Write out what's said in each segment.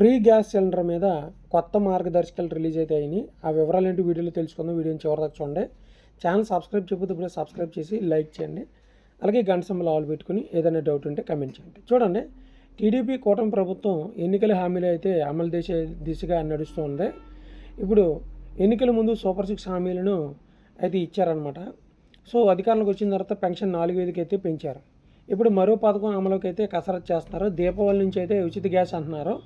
Free gas cylinder మీద కొత్త మార్గదర్శకాలు రిలీజ్ అయితే అయినాయి. ఆ వివరాలు ఏంటి వీడియోలో తెలుసుకుందాం. వీడియోని చివరిదాకా చూడండి. ఛానల్ సబ్స్క్రైబ్ చేయకపోతే ఇప్పుడే సబ్స్క్రైబ్ చేసి లైక్ చేయండి. అలాగే గంట సింబల్ ఆల్ పెట్టుకుని ఏదైనా డౌట్ ఉంటే కమెంట్ చేయండి. చూడండి టీడీపీ కూటమి ప్రభుత్వం ఎన్నికల హామీలు అయితే అమలు చేసే దిశగా నడుస్తూ ఉంది. ఇప్పుడు ఎన్నికల ముందు సూపర్ సిక్స్ హామీలను అయితే ఇచ్చారనమాట సో అధికారంలోకి వచ్చిన తర్వాత పెన్షన్ నాలుగు వేలకి అయితే పెంచారు. ఇప్పుడు మరో పథకం అమలుకి అయితే కసరత్తు చేస్తున్నారు. దీపావళి నుంచి అయితే ఉచిత గ్యాస్ అంటున్నారు.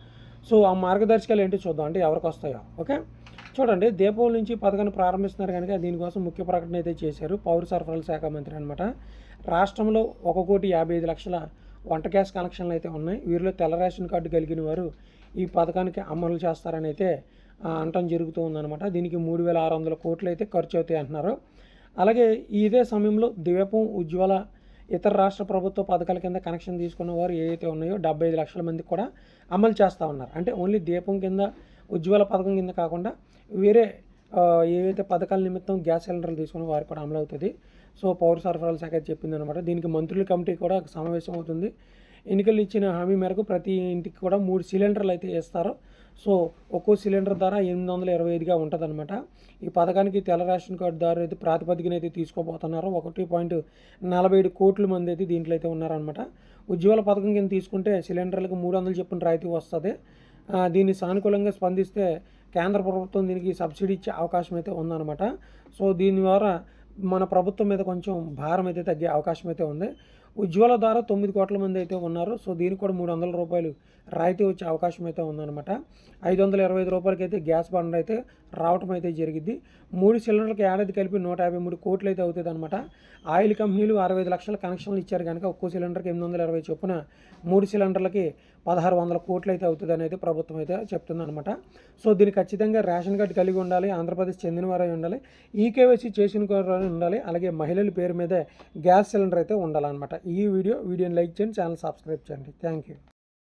సో ఆ మార్గదర్శకాలు ఏంటి చూద్దాం. అంటే ఎవరికి వస్తాయో. ఓకే? చూడండి దీపావళి నుంచి పథకాన్ని ప్రారంభిస్తున్నారు కనుక దీనికోసం ముఖ్య ప్రకటన అయితే చేశారు పౌర సరఫరాల శాఖ మంత్రి అనమాట రాష్ట్రంలో ఒక కోటి యాభై ఐదు లక్షల వంట గ్యాస్ కనెక్షన్లు అయితే ఉన్నాయి. వీరిలో తెల్ల రేషన్ కార్డు కలిగిన వారు ఈ పథకానికి అమలు చేస్తారని అయితే అంటం అనటం జరుగుతూ ఉందన్నమాట. దీనికి మూడు వేల ఆరు వందల కోట్లు అయితే ఖర్చు అవుతాయి అంటున్నారు. అలాగే ఇదే సమయంలో ద్వీపం ఉజ్వల ఇతర రాష్ట్ర ప్రభుత్వ పథకాల కింద కనెక్షన్ తీసుకున్న వారు ఏవైతే ఉన్నాయో డెబ్బై ఐదు లక్షల మందికి కూడా అమలు చేస్తూ ఉన్నారు. అంటే ఓన్లీ దీపం కింద ఉజ్వల పథకం కింద కాకుండా వేరే ఏవైతే పథకాల నిమిత్తం గ్యాస్ సిలిండర్లు తీసుకున్న వారికి కూడా అమలు అవుతుంది సో పౌర సరఫరాల శాఖ చెప్పింది అనమాట దీనికి మంత్రుల కమిటీ కూడా సమావేశం అవుతుంది ఎన్నికలు ఇచ్చిన హామీ మేరకు ప్రతి ఇంటికి కూడా మూడు సిలిండర్లు అయితే ఇస్తారు సో ఒక్కో సిలిండర్ ధర ఎనిమిది వందల ఇరవై ఐదుగా ఉంటుందన్నమాట. ఈ పథకానికి తెల్ల రేషన్ కార్డు దారు అయితే ప్రాతిపదికన అయితే తీసుకోబోతున్నారు. ఒకటి పాయింట్ నలభై ఏడు కోట్ల మంది అయితే దీంట్లో అయితే ఉన్నారనమాట ఉజ్వల పథకం కింద తీసుకుంటే సిలిండర్లకు మూడు వందలు చెప్పిన రాయితీ వస్తుంది. దీన్ని సానుకూలంగా స్పందిస్తే కేంద్ర ప్రభుత్వం దీనికి సబ్సిడీ ఇచ్చే అవకాశం అయితే ఉందన్నమాట. సో దీని ద్వారా మన ప్రభుత్వం మీద కొంచెం భారం అయితే తగ్గే అవకాశం అయితే ఉంది. ఉజ్వల ద్వారా తొమ్మిది కోట్ల మంది అయితే ఉన్నారు. సో దీనికి కూడా మూడు వందల రూపాయలు రాయితీ వచ్చే అవకాశం అయితే ఉందన్నమాట. ఐదు వందల ఇరవై ఐదు రూపాయలకి అయితే గ్యాస్ బండర్ అయితే రావటం అయితే జరిగింది. మూడు సిలిండర్లకు ఏడాది కలిపి నూట యాభై మూడు కోట్లు అయితే అవుతుంది అనమాట ఆయిల్ కంపెనీలు అరవై ఐదు లక్షల కనెక్షన్లు ఇచ్చారు కనుక ఒక్కో సిలిండర్కి ఎనిమిది వందల ఇరవై చొప్పున మూడు సిలిండర్లకి పదహారు వందల కోట్లు అయితే అవుతుంది అనేది ప్రభుత్వం అయితే చెప్తుంది అనమాట సో దీనికి ఖచ్చితంగా రేషన్ కార్డు కలిగి ఉండాలి ఆంధ్రప్రదేశ్ చెందిన వారై ఉండాలి ఈకేవైసీ చేసిన వారు ఉండాలి అలాగే మహిళల పేరు మీద గ్యాస్ సిలిండర్ అయితే ఉండాలన్నమాట. ఈ వీడియో వీడియోని లైక్ చేయండి ఛానల్ సబ్స్క్రైబ్ చేయండి. Thank you